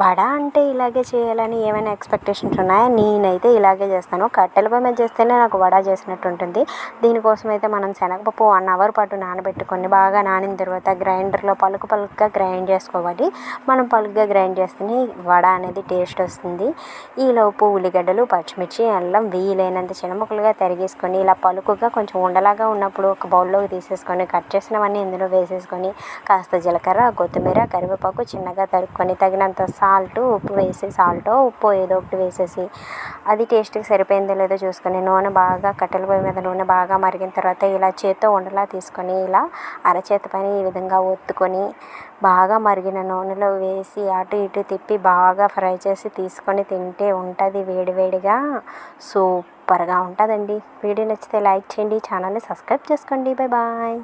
వడ అంటే ఇలాగే చేయాలని ఏమైనా ఎక్స్పెక్టేషన్స్ ఉన్నాయా? నేనైతే ఇలాగే చేస్తాను. కట్టెల పొయ్యి మీద చేస్తేనే నాకు వడ చేసినట్టు ఉంటుంది. దీనికోసం అయితే మనం శనగపప్పు వన్ అవర్ పాటు నానబెట్టుకొని బాగా నానిన తర్వాత గ్రైండర్లో పలుకు పలుకుగా గ్రైండ్ చేసుకోవాలి. మనం పలుకుగా గ్రైండ్ చేస్తేనే వడ అనేది టేస్ట్ వస్తుంది. ఈలోపు ఉల్లిగడ్డలు పచ్చిమిర్చి అల్లం వీలైనంత చిన్న ముక్కలుగా తరిగేసుకొని ఇలా పలుకుగా కొంచెం ఉండలాగా ఉన్నప్పుడు ఒక బౌల్లోకి తీసేసుకొని కట్ చేసినవన్నీ ఇందులో వేసేసుకొని కాస్త జీలకర్ర కొత్తిమీర కరివేపాకు చిన్నగా తరుక్కొని తగినంత సాల్ట్ ఉప్పు వేసి సాల్ట్ ఉప్పు ఏదో ఒకటి వేసేసి అది టేస్ట్కి సరిపోయిందో లేదో చూసుకొని నూనె బాగా కట్టెల పొయ్యి మీద నూనె బాగా మరిగిన తర్వాత ఇలా చేత్తో ఉండలా తీసుకొని ఇలా అరచేతి పైన ఈ విధంగా ఒత్తుకొని బాగా మరిగిన నూనెలో వేసి అటు ఇటు తిప్పి బాగా ఫ్రై చేసి తీసుకొని తింటే ఉంటుంది వేడివేడిగా సూపర్గా ఉంటుందండి. వీడియో నచ్చితే లైక్ చేయండి ఛానల్ని సబ్స్క్రైబ్ చేసుకోండి. Bye bye.